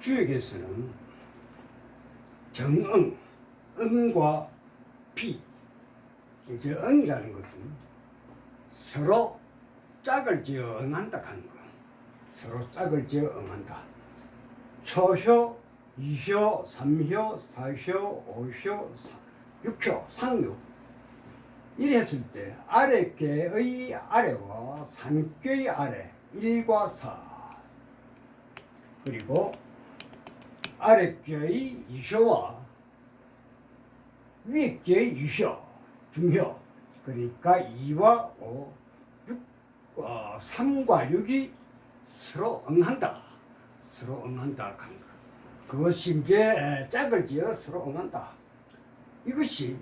주역에서는 정응, 응과 비. 이제 응이라는 것은 서로 짝을 지어 응한다 하는 거. 서로 짝을 지어 응한다. 초효, 이효, 삼효, 사효, 오효, 사- 육효, 상효. 이랬을 때 아래께의 아래와 산께의 아래 1과 4 그리고 아래께의 이효와 위께의 유효 중효 그러니까 2와 5 6, 어, 3과 6이 서로 응한다 서로 응한다 그것이 이제 짝을 지어 서로 응한다 이것이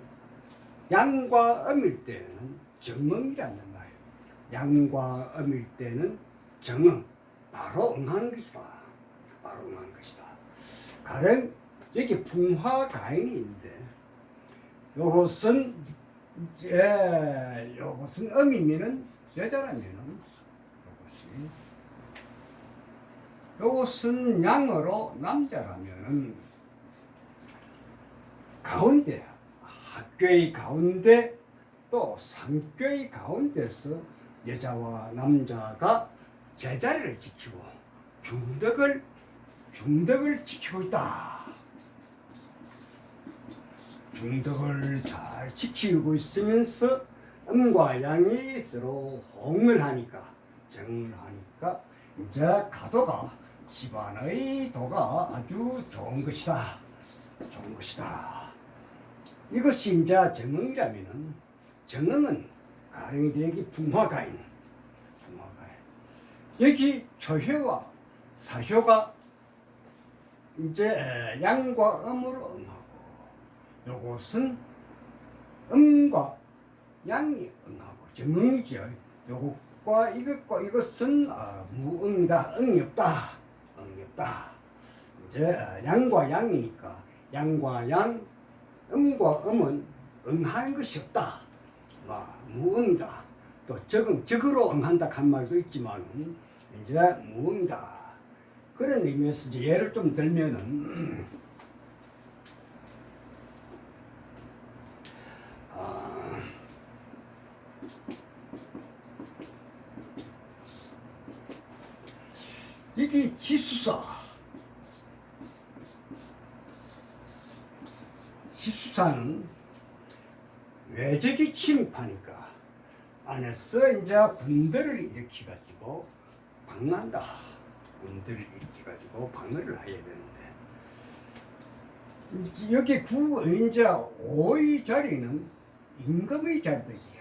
양과 음일 때는 정응이라는 말이에요. 양과 음일 때는 정응, 바로 응하는 것이다. 바로 응하는 것이다. 가령 여기 풍화 가인이 있는데 요것은 예, 요것은 음이면은 여자라면은 요것이. 요것은 양으로 남자라면은 가운데 학교의 가운데 또 상교의 가운데서 여자와 남자가 제자리를 지키고 중덕을 중덕을 지키고 있다. 중덕을 잘 지키고 있으면서 음과 양이 서로 홍을 하니까 정을 하니까 이제 가도가 집안의 도가 아주 좋은 것이다. 좋은 것이다. 이것이 이제 정응이라면은 정응은 가령이 되기 분화가인 분화가인 여기 초효와 사효가 이제 양과 음으로 응하고 요것은 음과 양이 응하고 정응이죠 요것과 이것과 이것은 어, 무응이다 응이 없다 응이 없다 이제 어, 양과 양이니까 양과 양 음과 음은 응하는 것이 없다. 뭐, 무응이다. 또 적응, 적으로 응한다 한 말도 있지만은 이제 무응이다. 그런 의미에서 이제 예를 좀 들면은 아, 이게 지수사 지수사는 외적이 침입하니까 안에서 이제 군대를 일으켜가지고 방한다. 군대를 일으켜가지고 방어를 해야 되는데 여기 구 이제 오의 자리는 임금의 자리이지요.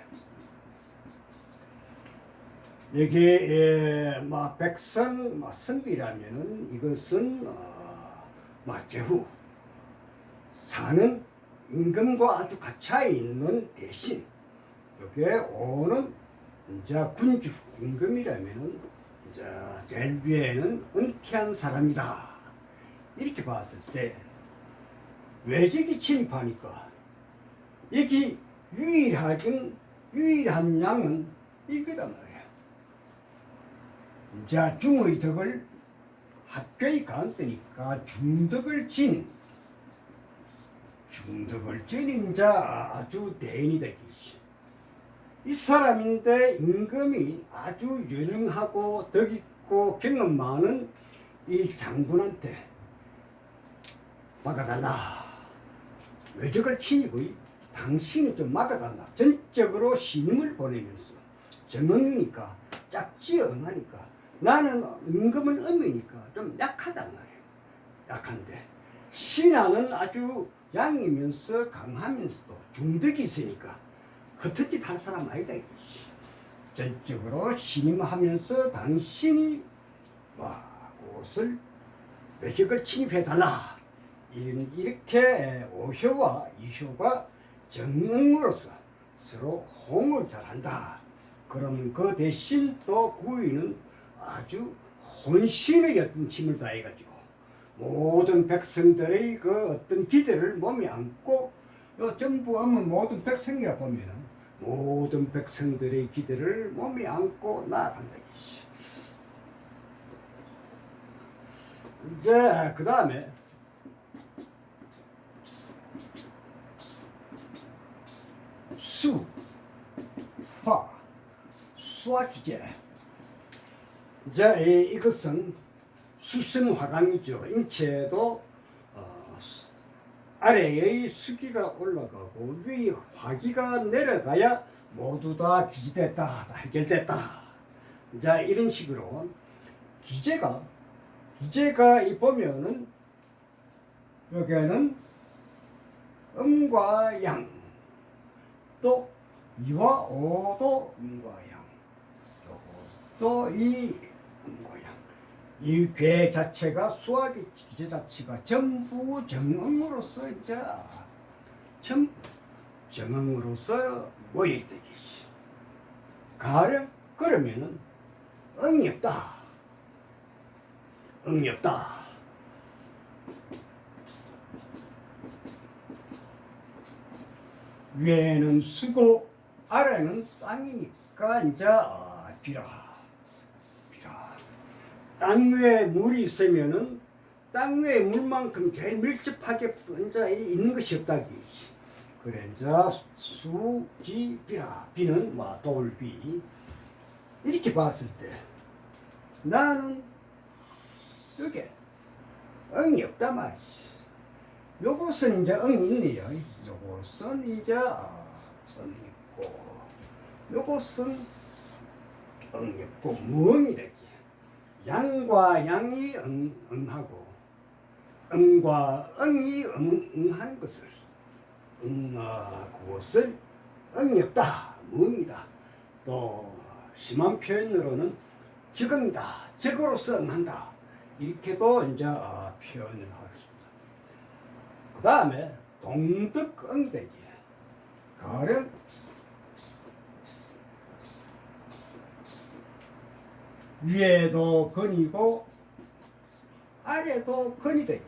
여기 에, 막 백성 막 선비라면은 이것은 어, 막 제후 사는 임금과 아주 갇혀 있는 대신 여기에 오는 이제 군주 임금이라면은 이제 제일 위에는 은퇴한 사람이다 이렇게 봤을 때 외적이 침입하니까 여기 유일하긴 유일한 양은 이거다 말이야. 이제 중의 덕을 학교에 간다니까 중덕을 진 중덕을 지닌 자 아주 대인이다 이것이. 이 사람인데 임금이 아주 유능하고 덕 있고 경험 많은 이 장군한테 막아달라. 외적을 치고 당신이 좀 막아달라. 전적으로 신임을 보내면서 정응이니까 짝지 응하니까 나는 임금은 음이니까 좀 약하단 말이에요. 약한데 신하는 아주 양이면서 강하면서도 중덕이 있으니까 헛헛짓 할 사람 아니다. 전적으로 신임하면서 당신이 와 그것을 외적을 침입해달라. 이렇게 오효와 이효가 정응으로서 서로 홍을 잘한다. 그러면 그 대신 또 구이는 아주 혼신의 어떤 힘을 다해가지고 모든 백성들의 그 어떤 기대를 몸에 안고 요 전부 하면 모든 백성이라 보면은 모든 백성들의 기대를 몸에 안고. 이것이. 이제 그 다음에 수, 화, 수화기제. 이제 이- 이것은 수성화강이죠. 인체도 아래의 수기가 올라가고 위의 화기가 내려가야 모두 다 기지됐다, 다 해결됐다. 자 이런 식으로 기제가 기제가 이 보면은 여기에는 음과 양, 또 이와 오도 음과 양, 요것도 이 음과 양, 이 괴 자체가 수학의 기제 자체가 전부 정응으로서 이제 전 정응으로서 모여있듯이 가령 그러면은 응이 없다. 응이 없다. 위에는 수고 아래는 땅이니까 이제 비라 땅 위에 물이 있으면은 땅 위에 물만큼 제일 밀접하게 이제 있는 것이 없다 이지 그래 이제 수지 비라 비는 뭐 돌비 이렇게 봤을 때 나는 이게 응이 없단 말이지 요것은 이제 응이 있네요. 요것은 이제 아, 응 있고, 요것은 응 있고 무음이 되기. 양과 양이 응, 응하고, 응과 응이 응, 응한 것을 응하고 것을 응이 없다, 무음이다. 또 심한 표현으로는 적응이다, 적으로서 응한다. 이렇게도 이제 아, 표현을 하겠습니다. 그 다음에 동득응대기 가령 위에도 근이고 아래도 근이 되기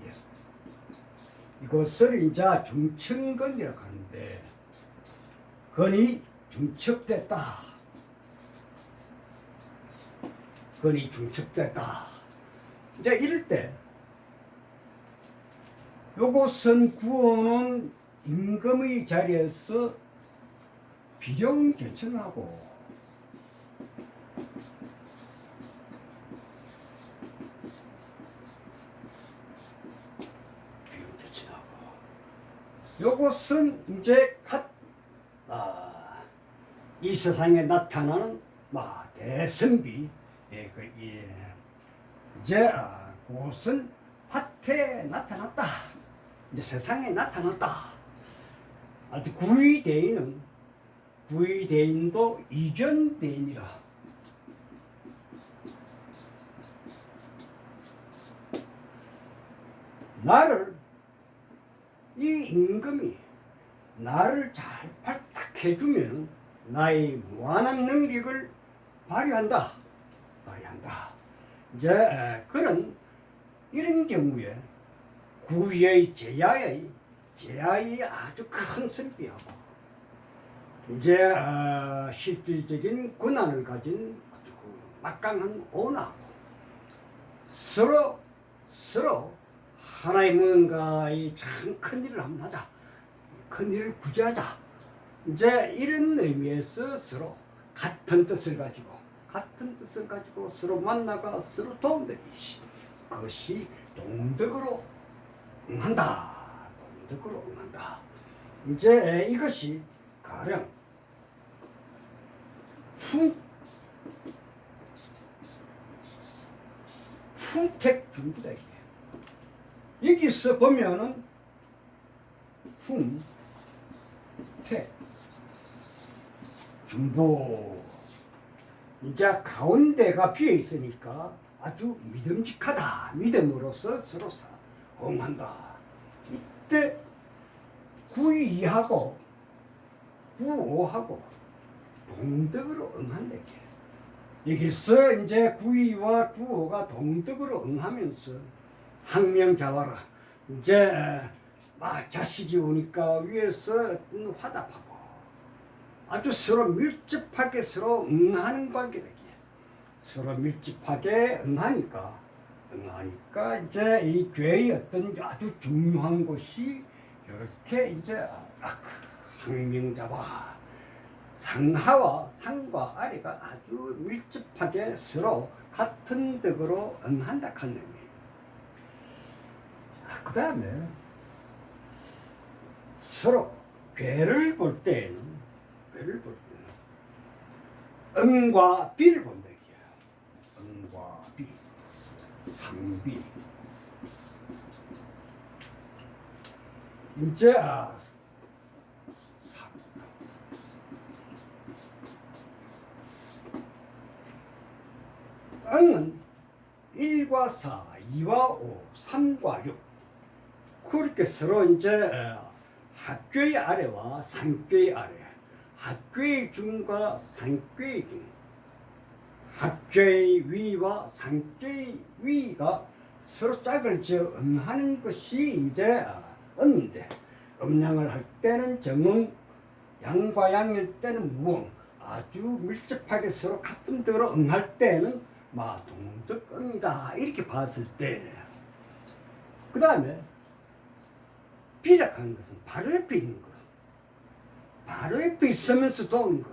이것을 이제 중천근이라고 하는데 근이 중첩됐다. 근이 중첩됐다. 이제 이럴 때 요것은 구호는 임금의 자리에서 비령 제청하고 비령 제청하고 요것은 이제 갓, 아, 이 세상에 나타나는 마 대선비 예, 그, 예. 이제 아, 그것은 밭에 나타났다. 이제 세상에 나타났다. 아주 구의대인은 구의대인도 이견대인이라. 나를 이 임금이 나를 잘 발탁해주면 나의 무한한 능력을 발휘한다. 발휘한다. 이제 에, 그런 이런 경우에 구의 제야의 제야의 아주 큰 승비하고 이제 어, 실질적인 권한을 가진 아주 그 막강한 오나하고 서로 서로 하나의 뭔가의 참큰 일을 한번 하자 큰 일을 구제하자 이제 이런 의미에서 서로 같은 뜻을 가지고 같은 뜻을 가지고 서로 만나가 서로 도움되기 그것이 동덕으로 응한다. 동덕으로 응한다. 이제 이것이 가령 풍 풍택 중부대기 여기서 보면은 풍택 중부 이제 가운데가 비어 있으니까 아주 믿음직하다. 믿음으로써 서로 사- 응한다. 이때 구이하고 구오하고 동덕으로 응한다. 여기서 이제 구이와 구오가 동덕으로 응하면서 항명자와라. 이제 막 자식이 오니까 위에서 화답하고 아주 서로 밀접하게 서로 응하는 관계되기. 서로 밀집하게 응하니까 응하니까 이제 이 죄의 어떤 아주 중요한 것이 이렇게 이제 딱 항명자와 상하와 상과 아래가 아주 밀접하게 서로 같은 덕으로 응한다 하는. 그 다음에 서로 괴를 볼 때에는 괴를 볼 때는 응과 비를 본다 이게요. 응과 비, 상비. 이제 아, 상. 응은 1과 4, 2와 5, 3과 6 그렇게 서로 이제 어, 학교의 아래와 상교의 아래, 학교의 중과 상교의 중, 학교의 위와 상교의 위가 서로 짝을 지어 응하는 것이 이제 어, 응인데 음양을 할 때는 정응, 양과 양일 때는 무응, 아주 밀접하게 서로 같은 덕으로 응할 때는 마동덕응이다. 이렇게 봤을 때. 그 다음에 비락하는 것은 바로 옆에 있는 거. 바로 옆에 있으면서도 온 거.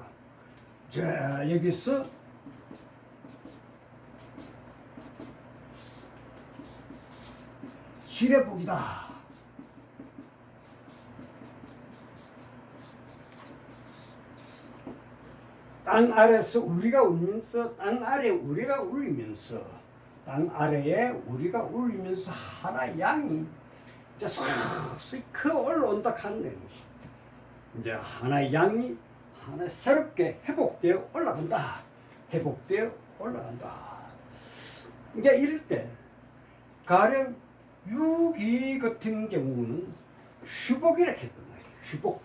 자, 여기서 지뢰복이다. 땅 아래서 우리가 울면서 땅 아래 우리가 울리면서 땅 아래에 우리가 울리면서 하나 양이 이제 서서히 그 올라온다 것이 이제 하나의 양이 하나 새롭게 회복되어 올라간다. 회복되어 올라간다. 이제 이럴 때 가령 유기 같은 경우는 휴복이라 했단 말이에요. 휴복.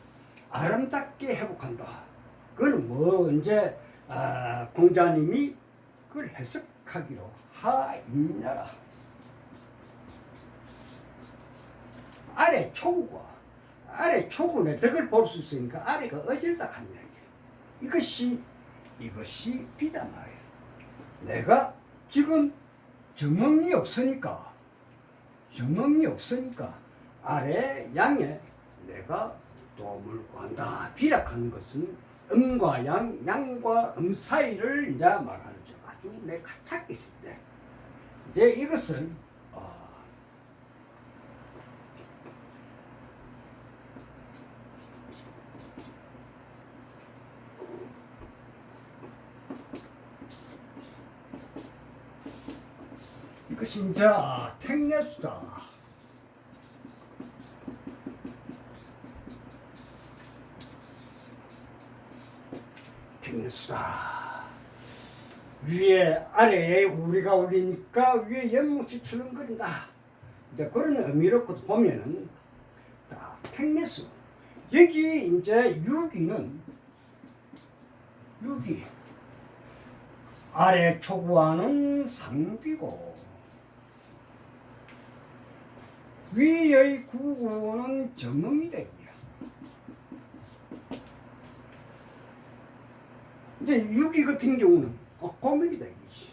아름답게 회복한다. 그건 뭐 이제 아, 공자님이 그걸 해석하기로 하인야라. 아래 초구가 아래 초구의 덕을 볼 수 있으니까 아래가 어질다 하는 이야기. 이것이 이것이 비다 말이야. 내가 지금 정응이 없으니까 정응이 없으니까 아래 양에 내가 도움을 구한다. 비락하는 것은 음과 양, 양과 음 사이를 이제 말하는 죠. 아주 내 가착 있을 때. 이제 이것은 어, 이 이제 아, 택내수다. 택내수다. 위에 아래에 우리가 올리니까 위에 연못이 출렁거린다. 이제 그런 의미로 보면은 다 택내수. 여기 이제 유기는 유기 아래 초구하는 상비고 위의 구구는 정음이 되기야. 이제 유기 같은 경우는 어, 고민이 되기지.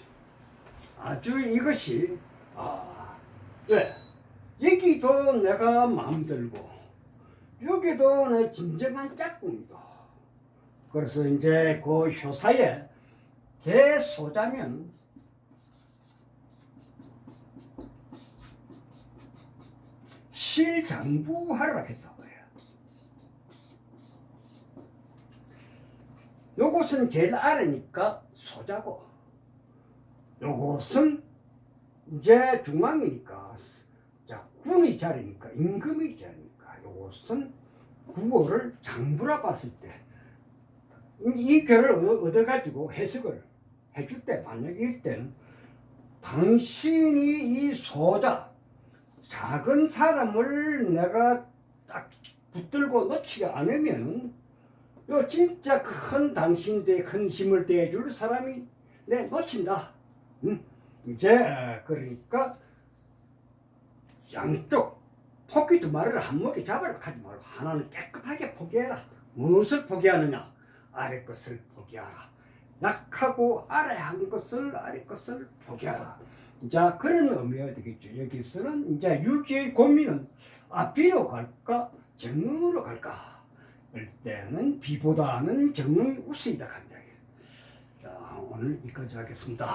아주 이것이 아, 네. 여기도 내가 마음 들고 여기도 내 진정한 짝꿍이다. 그래서 이제 그 효사에 대소자면 실장부하라 했다고 해요. 요것은 제일 아래니까 소자고 요것은 이제 중앙이니까 자 군이 자리니까 임금이 자리니까 요것은 국어를 장부라 봤을 때이 글을 얻어가지고 해석을 해줄 때 만약에 이때는 당신이 이 소자 작은 사람을 내가 딱 붙들고 놓지 않으면 요 진짜 큰 당신한테 큰 힘을 대줄 사람이 내 놓친다. 응? 이제 그러니까 양쪽 토끼 두 마리를 한 먹에 잡으라 하지 말고 하나는 깨끗하게 포기해라. 무엇을 포기하느냐? 아래 것을 포기하라. 약하고 아래 한 것을 아래 것을 포기하라. 자 그런 의미가 되겠죠. 여기서는 이제 유기의 고민은 앞뒤로 갈까 정으로 갈까 할 때는 비보다는 정이 우세이다 한다. 자 오늘 여기까지 하겠습니다.